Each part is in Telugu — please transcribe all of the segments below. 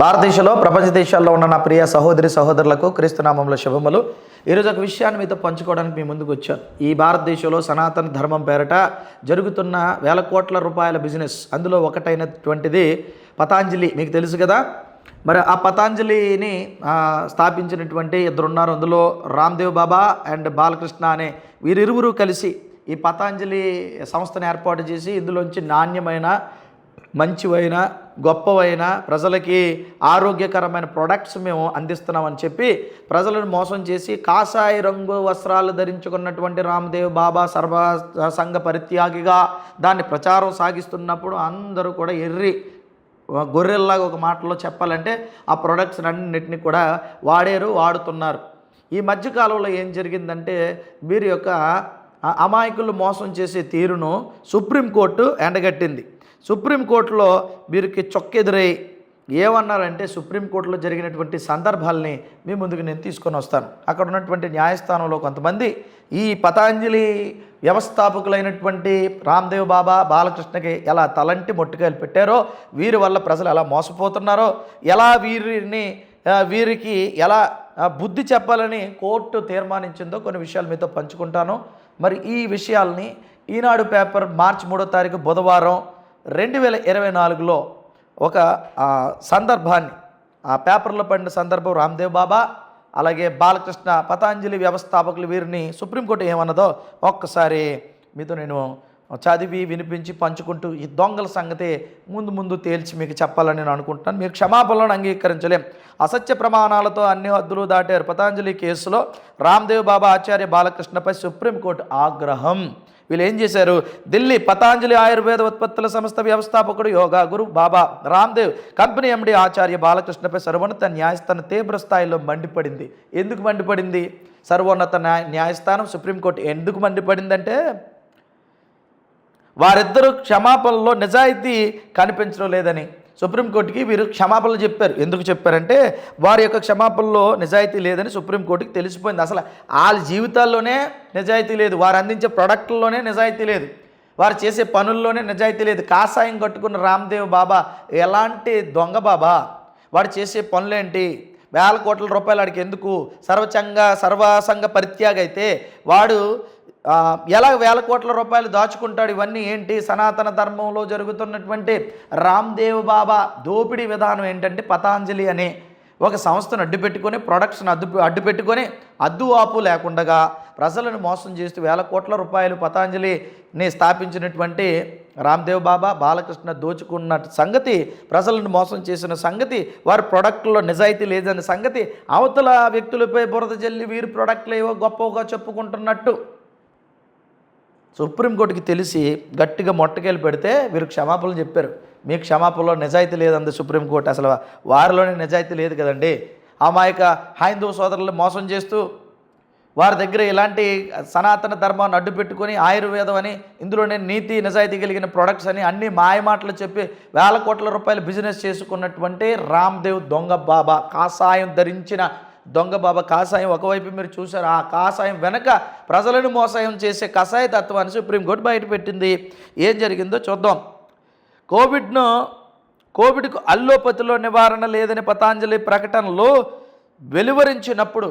భారతదేశంలో ప్రపంచ దేశాల్లో ఉన్న నా ప్రియ సహోదరి సహోదరులకు క్రీస్తునామంలో శుభములు. ఈరోజు ఒక విషయాన్ని మీతో పంచుకోవడానికి మీ ముందుకు వచ్చాను. ఈ భారతదేశంలో సనాతన ధర్మం పేరట జరుగుతున్న వేల కోట్ల రూపాయల బిజినెస్. అందులో ఒకటైనటువంటిది పతాంజలి. మీకు తెలుసు కదా? మరి ఆ పతాంజలిని స్థాపించినటువంటి ఇద్దరున్నారు. అందులో రామ్దేవ్ బాబా అండ్ బాలకృష్ణ అనే వీరిరువురు కలిసి ఈ పతాంజలి సంస్థను ఏర్పాటు చేసి ఇందులోంచి నాణ్యమైన మంచివైన గొప్పవైన ప్రజలకి ఆరోగ్యకరమైన ప్రొడక్ట్స్ మేము అందిస్తున్నామని చెప్పి ప్రజలను మోసం చేసి కాషాయ రంగు వస్త్రాలు ధరించుకున్నటువంటి రామదేవ్ బాబా సర్వ సంఘ పరిత్యాగిగా దాన్ని ప్రచారం సాగిస్తున్నప్పుడు అందరూ కూడా ఎర్రి గొర్రెల్లాగా ఒక మాటలో చెప్పాలంటే ఆ ప్రొడక్ట్స్ అన్నింటినీ కూడా వాడారు వాడుతున్నారు. ఈ మధ్యకాలంలో ఏం జరిగిందంటే వీరి యొక్క అమాయకులు మోసం చేసే తీరును సుప్రీంకోర్టు ఎండగట్టింది. సుప్రీంకోర్టులో వీరికి చొక్కెదురై ఏమన్నారంటే సుప్రీంకోర్టులో జరిగినటువంటి సందర్భాల్ని మీ ముందుకు నేను తీసుకొని వస్తాను. అక్కడ ఉన్నటువంటి న్యాయస్థానంలో కొంతమంది ఈ పతాంజలి వ్యవస్థాపకులైనటువంటి రామ్దేవ్ బాబా బాలకృష్ణకి ఎలా తలంటి మొట్టుకాయలు పెట్టారో వీరి వల్ల ప్రజలు ఎలా మోసపోతున్నారో ఎలా వీరిని వీరికి ఎలా బుద్ధి చెప్పాలని కోర్టు తీర్మానించిందో కొన్ని విషయాలు మీతో పంచుకుంటాను. మరి ఈ విషయాల్ని ఈనాడు పేపర్ మార్చి మూడో తారీఖు బుధవారం రెండు వేల ఇరవై నాలుగులో ఒక సందర్భాన్ని ఆ పేపర్లో పడిన సందర్భం రామ్దేవ్ బాబా అలాగే బాలకృష్ణ పతాంజలి వ్యవస్థాపకులు వీరిని సుప్రీంకోర్టు ఏమన్నదో ఒక్కసారి మీతో నేను చదివి వినిపించి పంచుకుంటూ ఈ దొంగల సంగతి ముందు ముందు తేల్చి మీకు చెప్పాలని నేను అనుకుంటున్నాను. మీరు క్షమాపణలను అంగీకరించలేం. అసత్య ప్రమాణాలతో అన్ని హద్దులు దాటారు పతాంజలి కేసులో రామ్దేవ్ బాబా ఆచార్య బాలకృష్ణపై సుప్రీంకోర్టు ఆగ్రహం. వీళ్ళు ఏం చేశారు? ఢిల్లీ పతాంజలి ఆయుర్వేద ఉత్పత్తుల సంస్థ వ్యవస్థాపకుడు యోగా గురు బాబా రామ్దేవ్ కంపెనీ ఎండి ఆచార్య బాలకృష్ణపై సర్వోన్నత న్యాయస్థానం తీవ్ర స్థాయిలో మండిపడింది. ఎందుకు మండిపడింది? సర్వోన్నత న్యాయ న్యాయస్థానం సుప్రీంకోర్టు ఎందుకు మండిపడిందంటే వారిద్దరూ క్షమాపణలో నిజాయితీ కనిపించడం లేదని. సుప్రీంకోర్టుకి వీరు క్షమాపణలు చెప్పారు. ఎందుకు చెప్పారంటే వారి యొక్క క్షమాపణలో నిజాయితీ లేదని సుప్రీంకోర్టుకి తెలిసిపోయింది. అసలు వాళ్ళ జీవితాల్లోనే నిజాయితీ లేదు. వారు అందించే ప్రొడక్ట్లలోనే నిజాయితీ లేదు. వారు చేసే పనుల్లోనే నిజాయితీ లేదు. కాషాయం కట్టుకున్న రామ్దేవ్ బాబా ఎలాంటి దొంగ బాబా? వారు చేసే పనులేంటి? వేల కోట్ల రూపాయలు వాడికి ఎందుకు? సర్వచంగ సర్వసంగ పరిత్యాగ అయితే వాడు ఎలా వేల కోట్ల రూపాయలు దాచుకుంటాడు? ఇవన్నీ ఏంటి? సనాతన ధర్మంలో జరుగుతున్నటువంటి రామ్దేవ్ బాబా దోపిడీ విధానం ఏంటంటే పతాంజలి అనే ఒక సంస్థను అడ్డు పెట్టుకొని ప్రొడక్ట్స్ని అడ్డు అడ్డు పెట్టుకొని అద్దు ఆపు లేకుండగా ప్రజలను మోసం చేస్తూ వేల కోట్ల రూపాయలు పతాంజలిని స్థాపించినటువంటి రామ్దేవ్ బాబా బాలకృష్ణ దోచుకున్న సంగతి ప్రజలను మోసం చేసిన సంగతి వారి ప్రొడక్ట్లో నిజాయితీ లేదన్న సంగతి అవతల వ్యక్తులపై బురద జల్లి వీరి ప్రొడక్ట్లు ఏవో గొప్పగా చెప్పుకుంటున్నట్టు. సుప్రీంకోర్టుకి తెలిసి గట్టిగా మొట్టకేలు పెడితే వీరు క్షమాపణలు చెప్పారు. మీ క్షమాపణలో నిజాయితీ లేదంది సుప్రీంకోర్టు. అసలు వారిలోనే నిజాయితీ లేదు కదండి. అమాయక హైందవ సోదరులు మోసం చేస్తూ వారి దగ్గర ఇలాంటి సనాతన ధర్మాన్ని అడ్డు పెట్టుకొని ఆయుర్వేదం అని ఇందులోనే నీతి నిజాయితీ కలిగిన ప్రొడక్ట్స్ అని అన్ని మాయమాటలు చెప్పి వేల కోట్ల రూపాయలు బిజినెస్ చేసుకున్నటువంటి రామ్దేవ్ దొంగ బాబా. కాషాయం ధరించిన దొంగ బాబా. కాషాయం ఒకవైపు మీరు చూశారు. ఆ కాషాయం వెనక ప్రజలను మోసాయం చేసే కషాయ తత్వాన్ని సుప్రీంకోర్టు బయటపెట్టింది ఏం జరిగిందో చూద్దాం. కోవిడ్ను కోవిడ్కు అల్లోపతిలో నివారణ లేదని పతాంజలి ప్రకటనలో వెలువరించినప్పుడు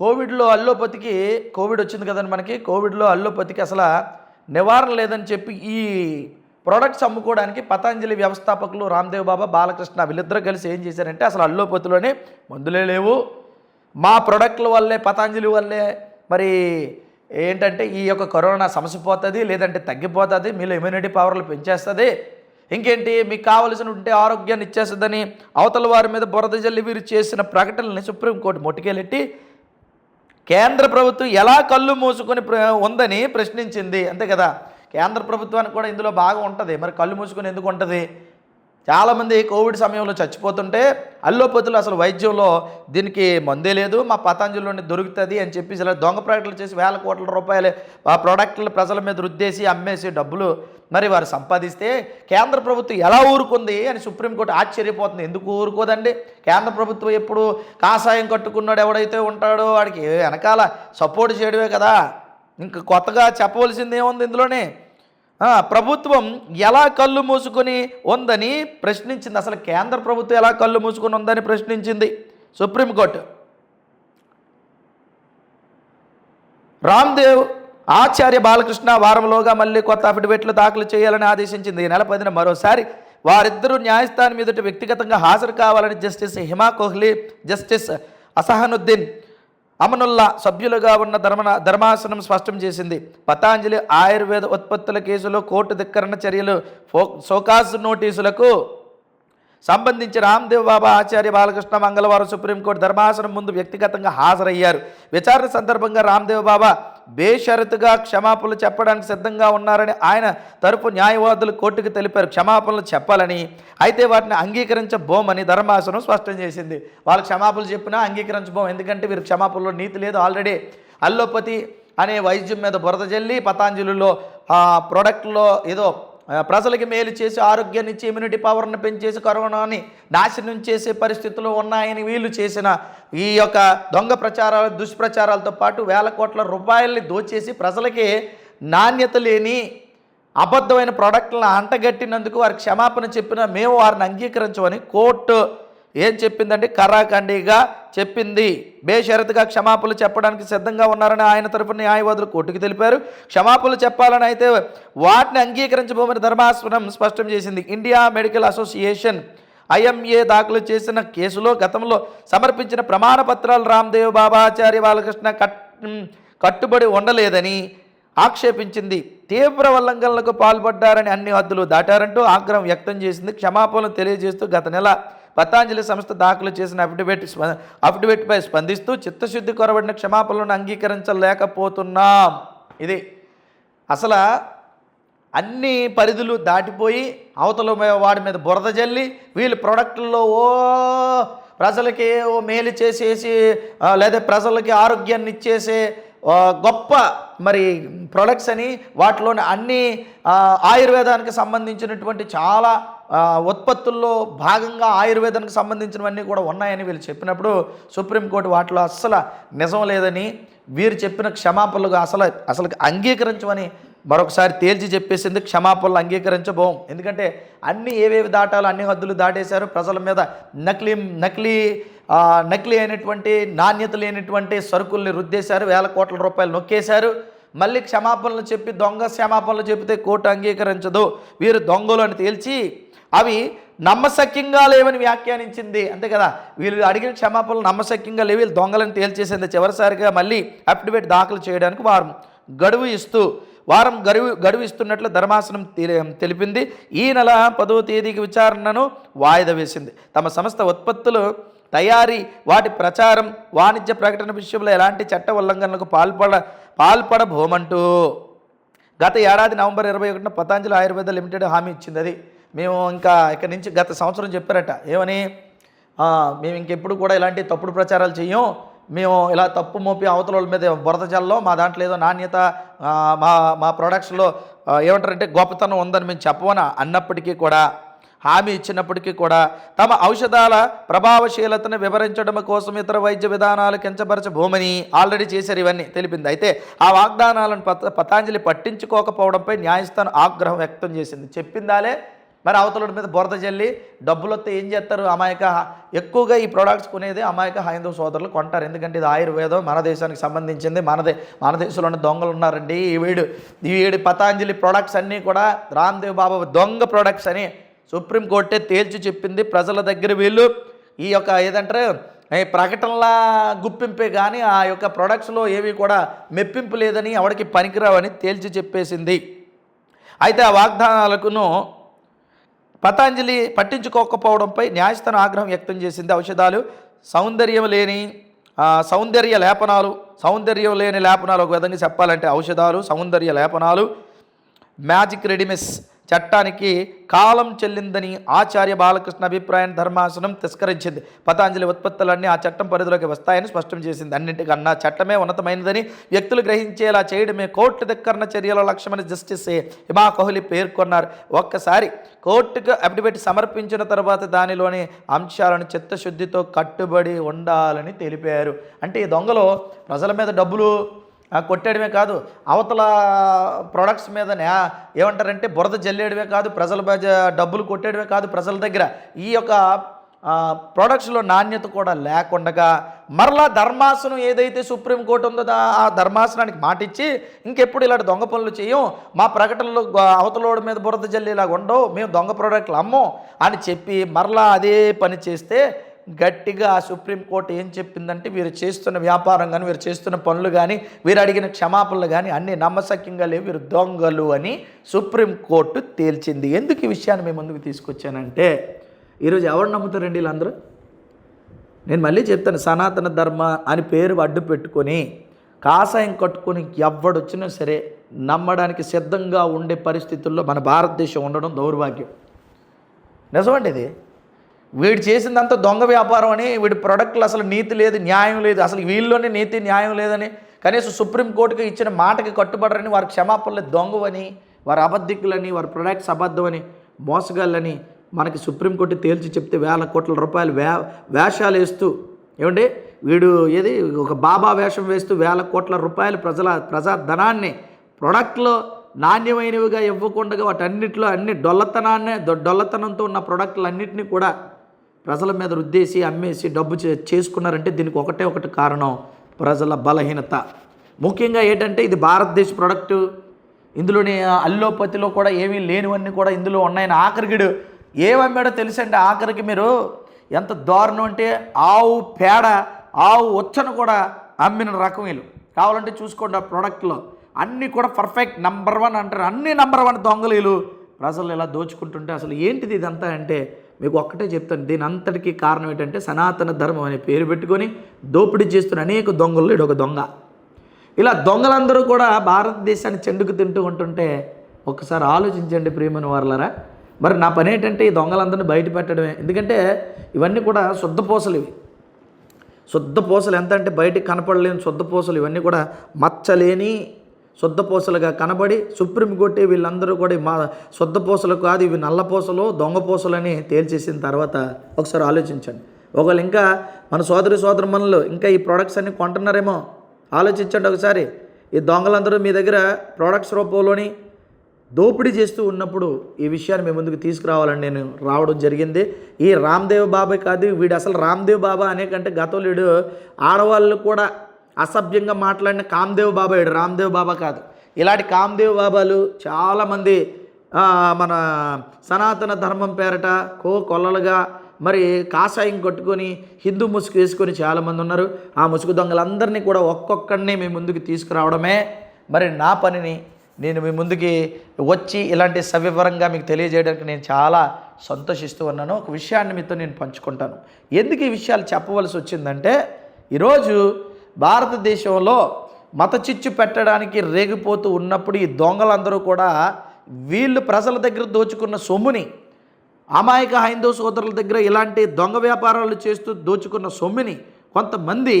కోవిడ్లో అల్లోపతికి కోవిడ్ వచ్చింది కదండి మనకి. కోవిడ్లో అల్లోపతికి అసలు నివారణ లేదని చెప్పి ఈ ప్రొడక్ట్స్ అమ్ముకోవడానికి పతాంజలి వ్యవస్థాపకులు రామ్దేవ్ బాబా బాలకృష్ణ వీళ్ళిద్దరూ కలిసి ఏం చేశారంటే అసలు అల్లోపతిలోనే మందులే లేవు. మా ప్రొడక్ట్ల వల్లే పతాంజలి వల్లే మరి ఏంటంటే ఈ యొక్క కరోనా సమస్య పోతుంది లేదంటే తగ్గిపోతుంది మీలో ఇమ్యూనిటీ పవర్లు పెంచేస్తుంది. ఇంకేంటి? మీకు కావలసిన ఉంటే ఆరోగ్యాన్ని ఇచ్చేస్తుందని అవతల వారి మీద బురద జల్లి వీరు చేసిన ప్రకటనల్ని సుప్రీంకోర్టు మొట్టికెళ్ళెట్టి కేంద్ర ప్రభుత్వం ఎలా కళ్ళు మూసుకొని ప్ర- ఉందని ప్రశ్నించింది. అంతే కదా. కేంద్ర ప్రభుత్వానికి కూడా ఇందులో బాగా ఉంటుంది. మరి కళ్ళు మూసుకొని ఎందుకు ఉంటుంది? చాలామంది కోవిడ్ సమయంలో చచ్చిపోతుంటే అల్లోపతులు అసలు వైద్యంలో దీనికి మందే లేదు మా పతాంజలిలోనే దొరుకుతుంది అని చెప్పేసి ఇలా దొంగ ప్రకటనలు చేసి వేల కోట్ల రూపాయలు ఆ ప్రోడక్ట్లు ప్రజల మీద రుద్దేసి అమ్మేసి డబ్బులు మరి వారు సంపాదిస్తే కేంద్ర ప్రభుత్వం ఎలా ఊరుకుంది అని సుప్రీంకోర్టు ఆశ్చర్యపోతుంది. ఎందుకు ఊరుకోదండి? కేంద్ర ప్రభుత్వం ఎప్పుడు కాషాయం కట్టుకున్నాడు ఎవడైతే ఉంటాడో వాడికి వెనకాల సపోర్ట్ చేయడమే కదా. ఇంకా కొత్తగా చెప్పవలసింది ఏముంది ఇందులోనే? ప్రభుత్వం ఎలా కళ్ళు మూసుకొని ఉందని ప్రశ్నించింది. అసలు కేంద్ర ప్రభుత్వం ఎలా కళ్ళు మూసుకొని ఉందని ప్రశ్నించింది. Supreme court. రామ్దేవ్ ఆచార్య బాలకృష్ణ వారంలోగా మళ్ళీ కొత్త అఫిడవిట్లు దాఖలు చేయాలని ఆదేశించింది. ఈ నెల పదిన మరోసారి వారిద్దరూ న్యాయస్థానం ఎదుట వ్యక్తిగతంగా హాజరు కావాలని జస్టిస్ హిమా కోహ్లీ జస్టిస్ అసహనుద్దీన్ అమనుల్లా సభ్యులుగా ఉన్న ధర్మ ధర్మాసనం స్పష్టం చేసింది. పతాంజలి ఆయుర్వేద ఉత్పత్తుల కేసులో కోర్టు ధిక్కరణ చర్యలు ఫో సోకాస్ నోటీసులకు సంబంధించి రామ్దేవ్ బాబా ఆచార్య బాలకృష్ణ మంగళవారం సుప్రీంకోర్టు ధర్మాసనం ముందు వ్యక్తిగతంగా హాజరయ్యారు. విచారణ సందర్భంగా రామ్దేవ్ బాబా బేషరతుగా క్షమాపణలు చెప్పడానికి సిద్ధంగా ఉన్నారని ఆయన తరపు న్యాయవాదులు కోర్టుకు తెలిపారు. క్షమాపణలు చెప్పాలని అయితే వాటిని అంగీకరించబోమని ధర్మాసనం స్పష్టం చేసింది. వాళ్ళు క్షమాపణలు చెప్పినా అంగీకరించబోం ఎందుకంటే వీరు క్షమాపణలో నీతి లేదు ఆల్రెడీ. అల్లోపతి అనే వైద్యం మీద బురద జల్లి పతాంజలిలో ప్రోడక్ట్లో ఏదో ప్రజలకి మేలు చేసి ఆరోగ్యాన్ని ఇచ్చి ఇమ్యూనిటీ పవర్ని పెంచేసి కరోనాని నాశనం చేసే పరిస్థితులు ఉన్నాయని వీళ్ళు చేసిన ఈ యొక్క దొంగ ప్రచారాలు దుష్ప్రచారాలతో పాటు వేల కోట్ల రూపాయల్ని దోచేసి ప్రజలకి నాణ్యత లేని అబద్ధమైన ప్రోడక్ట్లను అంటగట్టినందుకు వారికి క్షమాపణ చెప్పినా మేము వారిని అంగీకరించమని కోర్టు ఏం చెప్పిందంటే కరాఖండిగా చెప్పింది. బేషరతుగా క్షమాపణలు చెప్పడానికి సిద్ధంగా ఉన్నారని ఆయన తరపున న్యాయవాదులు కోర్టుకు తెలిపారు. క్షమాపణలు చెప్పాలని అయితే వాటిని అంగీకరించబోమని ధర్మాసనం స్పష్టం చేసింది. ఇండియా మెడికల్ అసోసియేషన్ ఐఎంఏ దాఖలు చేసిన కేసులో గతంలో సమర్పించిన ప్రమాణపత్రాలు రామ్దేవ్ బాబాచార్య బాలకృష్ణ కట్ కట్టుబడి ఉండలేదని ఆక్షేపించింది. తీవ్ర ఉల్లంఘనలకు పాల్పడ్డారని అన్ని హద్దులు దాటారంటూ ఆగ్రహం వ్యక్తం చేసింది. క్షమాపణలు తెలియజేస్తూ గత నెల పతాంజలి సంస్థ దాఖలు చేసిన అఫిడవిట్ స్ప- అఫిడవిట్పై స్పందిస్తూ చిత్తశుద్ధి కొరబడిన క్షమాపణలను అంగీకరించలేకపోతున్నాం. ఇది అసలు అన్ని పరిధులు దాటిపోయి అవతల వాడి మీద బురద జల్లి వీళ్ళు ప్రొడక్టుల్లో ఓ ప్రజలకి ఓ మేలు చేసేసి లేదా ప్రజలకి ఆరోగ్యాన్ని ఇచ్చేసే గొప్ప మరి ప్రొడక్ట్స్ అని వాటిలోని అన్ని ఆయుర్వేదానికి సంబంధించినటువంటి చాలా ఉత్పత్తుల్లో భాగంగా ఆయుర్వేదానికి సంబంధించినవన్నీ కూడా ఉన్నాయని వీళ్ళు చెప్పినప్పుడు సుప్రీంకోర్టు వాటిలో అస్సలు నిజం లేదని వీరు చెప్పిన క్షమాపణలుగా అసలు అసలు అంగీకరించమని మరొకసారి తేల్చి చెప్పేసింది క్షమాపణలు అంగీకరించబోం. ఎందుకంటే అన్ని ఏవేవి దాటాలో అన్ని హద్దులు దాటేశారు. ప్రజల మీద నకిలీ నకిలీ నకిలీ అయినటువంటి నాణ్యత లేనటువంటి సరుకుల్ని రుద్దేశారు. వేల కోట్ల రూపాయలు నొక్కేశారు. మళ్ళీ క్షమాపణలు చెప్పి దొంగ క్షమాపణలు చెబితే కోర్టు అంగీకరించదు. వీరు దొంగలు అని తేల్చి అవి నమ్మశక్యంగా లేవని వ్యాఖ్యానించింది. అంతే కదా? వీళ్ళు అడిగిన క్షమాపణలు నమ్మశక్యంగా లేవు. వీళ్ళు దొంగలను తేల్చేసింది చివరిసారిగా మళ్ళీ అఫిడవిట్ దాఖలు చేయడానికి వారం గడువు ఇస్తూ వారం గడువు గడువు ఇస్తున్నట్లు ధర్మాసనం తెలిపింది. ఈ నెల పదవ తేదీకి విచారణను వాయిదా వేసింది. తమ సంస్థ ఉత్పత్తులు తయారీ వాటి ప్రచారం వాణిజ్య ప్రకటన విషయంలో ఎలాంటి చట్ట ఉల్లంఘనలకు పాల్పడ పాల్పడబోమంటూ గత ఏడాది నవంబర్ ఇరవై ఒకటిన పతాంజలి ఆయుర్వేద లిమిటెడ్ హామీ ఇచ్చింది అది. మేము ఇంకా ఇక్కడి నుంచి గత సంవత్సరం చెప్పారట ఏమని? మేము ఇంకెప్పుడు కూడా ఇలాంటి తప్పుడు ప్రచారాలు చెయ్యం. మేము ఇలా తప్పు మోపి అవతల వాళ్ళ మీద బురద జల్లం మా దాంట్లో ఏదో నాణ్యత మా మా ప్రొడక్ట్స్లో ఏమంటారంటే గొప్పతనం ఉందని మేము చెప్పమని? అన్నప్పటికీ కూడా హామీ ఇచ్చినప్పటికీ కూడా తమ ఔషధాల ప్రభావశీలతను వివరించడం కోసం ఇతర వైద్య విధానాలు కించపరచబోమని ఆల్రెడీ చేశారు ఇవన్నీ తెలిపింది. అయితే ఆ వాగ్దానాలను పత పతాంజలి పట్టించుకోకపోవడంపై న్యాయస్థానం ఆగ్రహం వ్యక్తం చేసింది. చెప్పిందాలే మరి అవతల మీద బురద జల్లి డబ్బులు వస్తే ఏం చేస్తారు? అమాయక ఎక్కువగా ఈ ప్రోడక్ట్స్ కొనేది అమాయక హైందవ సోదరులు కొంటారు. ఎందుకంటే ఇది ఆయుర్వేదం. మన దేశానికి సంబంధించింది మనదే. మన దేశంలో ఉన్న దొంగలు ఉన్నారండి. ఈ వీడు ఈ వీడి పతాంజలి ప్రోడక్ట్స్ అన్నీ కూడా రామ్దేవ్ బాబా దొంగ ప్రోడక్ట్స్ అని సుప్రీంకోర్టే తేల్చి చెప్పింది. ప్రజల దగ్గర వీళ్ళు ఈ యొక్క ఏదంటారు? ఈ ప్రకటనలా గుప్పింపే కానీ ఆ యొక్క ప్రొడక్ట్స్లో ఏవి కూడా మెప్పింపు లేదని ఎవరికి పనికిరావని తేల్చి చెప్పేసింది. అయితే ఆ వాగ్దానాలకును పతాంజలి పట్టించుకోకపోవడంపై న్యాయస్థానం ఆగ్రహం వ్యక్తం చేసింది. ఔషధాలు సౌందర్యం లేని సౌందర్య లేపనాలు సౌందర్యం లేని లేపనాలు ఒక విధంగా చెప్పాలంటే ఔషధాలు సౌందర్య లేపనాలు మ్యాజిక్ రెడిమిస్ చట్టానికి కాలం చెల్లిందని ఆచార్య బాలకృష్ణ అభిప్రాయాన్ని ధర్మాసనం తిరస్కరించింది. పతాంజలి ఉత్పత్తులన్నీ ఆ చట్టం పరిధిలోకి వస్తాయని స్పష్టం చేసింది. అన్నింటికన్నా చట్టమే ఉన్నతమైనదని వ్యక్తులు గ్రహించేలా చేయడమే కోర్టు ధిక్కరణ చర్యల లక్ష్యమని జస్టిస్ హిమా కోహ్లీ పేర్కొన్నారు. ఒక్కసారి కోర్టుకు అఫిడవిట్ సమర్పించిన తర్వాత దానిలోని అంశాలను చిత్తశుద్ధితో కట్టుబడి ఉండాలని తెలిపారు. అంటే ఈ దొంగలు ప్రజల మీద డబ్బులు కొట్టేయడమే కాదు అవతల ప్రొడక్ట్స్ మీద ఏమంటారంటే బురద జల్లేయడమే కాదు ప్రజల డబ్బులు కొట్టేయడమే కాదు ప్రజల దగ్గర ఈ యొక్క ప్రొడక్ట్స్లో నాణ్యత కూడా లేకుండగా మరలా ధర్మాసనం ఏదైతే సుప్రీంకోర్టు ఉందో ఆ ధర్మాసనానికి మాటిచ్చి ఇంకెప్పుడు ఇలాంటి దొంగ పనులు చేయం మా ప్రకటనలు గ- అవతలోడి మీద బురద జల్లేలాగా ఉండవు మేము దొంగ ప్రోడక్ట్లు అమ్మం అని చెప్పి మరలా అదే పని చేస్తే గట్టిగా ఆ సుప్రీంకోర్టు ఏం చెప్పిందంటే వీరు చేస్తున్న వ్యాపారం కానీ వీరు చేస్తున్న పనులు కానీ వీరు అడిగిన క్షమాపణలు కానీ అన్నీ నమ్మశక్యంగా లేవు వీరు దొంగలు అని సుప్రీంకోర్టు తేల్చింది. ఎందుకు ఈ విషయాన్ని మేము ముందుకు తీసుకొచ్చానంటే ఈరోజు ఎవరు నమ్ముతారండి వీళ్ళందరూ? నేను మళ్ళీ చెప్తాను సనాతన ధర్మ అని పేరు అడ్డు పెట్టుకొని కాషాయం కట్టుకొని ఎవడొచ్చినా సరే నమ్మడానికి సిద్ధంగా ఉండే పరిస్థితుల్లో మన భారతదేశం ఉండడం దౌర్భాగ్యం. నిజమండి ఇది? వీడు చేసిందంతా దొంగ వ్యాపారం అని వీడి ప్రొడక్ట్లు అసలు నీతి లేదు న్యాయం లేదు. అసలు వీళ్ళలోనే నీతి న్యాయం లేదని కనీసం సుప్రీంకోర్టుకి ఇచ్చిన మాటకి కట్టుబడరని వారి క్షమాపణలు దొంగవని వారి అబద్ధికులని వారి ప్రొడక్ట్స్ అబద్ధమని మోసగాళ్ళని మనకి సుప్రీంకోర్టు తేల్చి చెప్తే వేల కోట్ల రూపాయలు వే వేషాలు వేస్తూ ఏమంటే వీడు ఏది? ఒక బాబా వేషం వేస్తూ వేల కోట్ల రూపాయలు ప్రజల ప్రజాధనాన్ని ప్రొడక్ట్లో నాణ్యమైనవిగా ఇవ్వకుండా వాటన్నిటిలో అన్ని డొల్లతనాన్నే డొల్లతనంతో ఉన్న ప్రొడక్ట్లు అన్నింటినీ కూడా ప్రజల మీద రుద్దేసి అమ్మేసి డబ్బు చే చేసుకున్నారంటే దీనికి ఒకటే ఒకటి కారణం ప్రజల బలహీనత. ముఖ్యంగా ఏంటంటే ఇది భారతదేశ ప్రోడక్ట్. ఇందులోని అల్లోపతిలో కూడా ఏమీ లేనివన్నీ కూడా ఇందులో ఉన్నాయని ఆఖరికిడు ఏమమ్మాడో తెలుసండి ఆఖరికి మీరు? ఎంత దారుణం అంటే ఆవు పేడ ఆవు వచ్చను కూడా అమ్మిన రకం వీళ్ళు. కావాలంటే చూసుకోండి ఆ ప్రోడక్ట్లో. అన్నీ కూడా పర్ఫెక్ట్ నంబర్ వన్ అంటారు. అన్ని నెంబర్ వన్ దొంగలు వీళ్ళు. ప్రజలు ఇలా దోచుకుంటుంటే అసలు ఏంటిది ఇదంతా అంటే మీకు ఒక్కటే చెప్తాను దీని అంతటికీ కారణం ఏంటంటే సనాతన ధర్మం అనే పేరు పెట్టుకొని దోపిడీ చేస్తున్న అనేక దొంగలు ఇది ఒక దొంగ. ఇలా దొంగలందరూ కూడా భారతదేశాన్ని చెండుకు తింటూ ఉంటుంటే ఒకసారి ఆలోచించండి ప్రియమైన వారులరా. మరి నా పని ఏంటంటే ఈ దొంగలందరినీ బయట పెట్టడమే. ఎందుకంటే ఇవన్నీ కూడా శుద్ధ పూసలు ఇవి. శుద్ధ పూసలు ఎంత అంటే బయటికి కనపడలేని శుద్ధ పూసలు ఇవన్నీ కూడా మచ్చలేని శుద్ధ పూసలుగా కనబడి సుప్రీంకోర్టు వీళ్ళందరూ కూడా మా శుద్ధ పూసలు కాదు ఇవి నల్ల పూసలు దొంగ పూసలు అని తేల్చేసిన తర్వాత ఒకసారి ఆలోచించండి. ఒకవేళ ఇంకా మన సోదరి సోదరు మనలు ఇంకా ఈ ప్రోడక్ట్స్ అన్ని కొంటున్నారేమో ఆలోచించండి ఒకసారి. ఈ దొంగలందరూ మీ దగ్గర ప్రోడక్ట్స్ రూపంలోని దోపిడీ చేస్తూ ఉన్నప్పుడు ఈ విషయాన్ని మీ ముందుకు తీసుకురావాలని నేను రావడం జరిగింది. ఈ రామ్దేవ్ బాబాయ్ కాదు వీడు అసలు రామ్దేవ్ బాబా అనే కంటే గతంలో ఆడవాళ్ళు కూడా అసభ్యంగా మాట్లాడిన కామ్దేవ్ బాబా రామ్దేవ్ బాబా కాదు. ఇలాంటి కామ్దేవ్ బాబాలు చాలామంది మన సనాతన ధర్మం పేరట కో కొల్లలుగా మరి కాషాయం కట్టుకొని హిందూ ముసుగు వేసుకొని చాలామంది ఉన్నారు. ఆ ముసుగు దొంగలందరినీ కూడా ఒక్కొక్కడిని మీ ముందుకు తీసుకురావడమే. మరి నా పనిని నేను మీ ముందుకి వచ్చి ఇలాంటి సవివరంగా మీకు తెలియజేయడానికి నేను చాలా సంతోషిస్తూ ఉన్నాను. ఒక విషయాన్ని మీతో నేను పంచుకుంటాను. ఎందుకు ఈ విషయాలు చెప్పవలసి వచ్చిందంటే ఈరోజు భారతదేశంలో మత చిచ్చు పెట్టడానికి రేగిపోతూ ఉన్నప్పుడు ఈ దొంగలందరూ కూడా వీళ్ళు ప్రజల దగ్గర దోచుకున్న సొమ్ముని అమాయక హైందవ సోదరుల దగ్గర ఇలాంటి దొంగ వ్యాపారాలు చేస్తూ దోచుకున్న సొమ్ముని కొంతమంది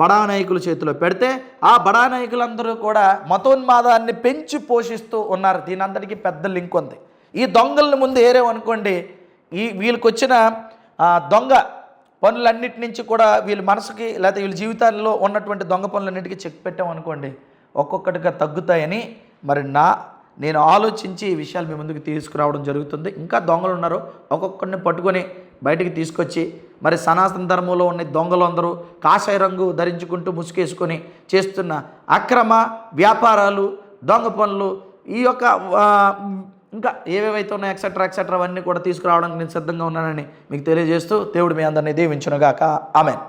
బడా నాయకుల చేతిలో పెడితే ఆ బడా నాయకులందరూ కూడా మతోన్మాదాన్ని పెంచి పోషిస్తూ ఉన్నారు. దీని అందరికీ పెద్ద లింక్ ఉంది. ఈ దొంగలను ముందు ఏరేమనుకోండి ఈ వీళ్ళకొచ్చిన దొంగ పనులన్నిటి నుంచి కూడా వీళ్ళ మనసుకి లేకపోతే వీళ్ళ జీవితాల్లో ఉన్నటువంటి దొంగ పనులన్నిటికీ చెక్ పెట్టామనుకోండి ఒక్కొక్కటిగా తగ్గుతాయని మరి నా నేను ఆలోచించి ఈ విషయాలు మీ ముందుకు తీసుకురావడం జరుగుతుంది. ఇంకా దొంగలు ఉన్నారు ఒక్కొక్కరిని పట్టుకొని బయటికి తీసుకొచ్చి మరి సనాతన ధర్మంలో ఉన్న దొంగలు అందరూ కాషాయ రంగు ధరించుకుంటూ ముసుకేసుకొని చేస్తున్న అక్రమ వ్యాపారాలు దొంగ పనులు ఈ యొక్క ఇంకా ఏవేవైతే ఉన్నాయో ఎక్సెట్రా ఎక్సెట్రా అవన్నీ కూడా తీసుకురావడానికి నేను సిద్ధంగా ఉన్నానని మీకు తెలియజేస్తూ దేవుడు మీ అందరినీ దీవించునుగాక. ఆమెన్.